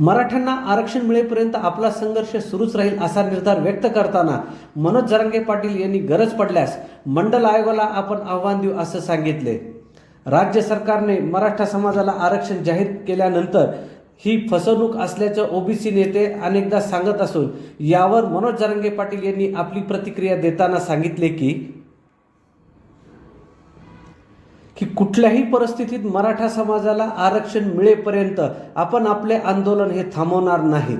मराठ्यांना आरक्षण मिळेपर्यंत आपला संघर्ष सुरूच राहील असा निर्धार व्यक्त करताना मनोज जरांगे पाटील यांनी गरज पडल्यास मंडल आयोगाला आपण आव्हान देऊ असं सांगितले. राज्य सरकारने मराठा समाजाला आरक्षण जाहीर केल्यानंतर ही फसवणूक असल्याचं ओबीसी नेते अनेकदा सांगत असून यावर मनोज जरांगे पाटील यांनी आपली प्रतिक्रिया देताना सांगितले की की कुठल्याही परिस्थितीत मराठा समाजाला आरक्षण मिळेपर्यंत आपण आपले आंदोलन हे थांबवणार नाहीत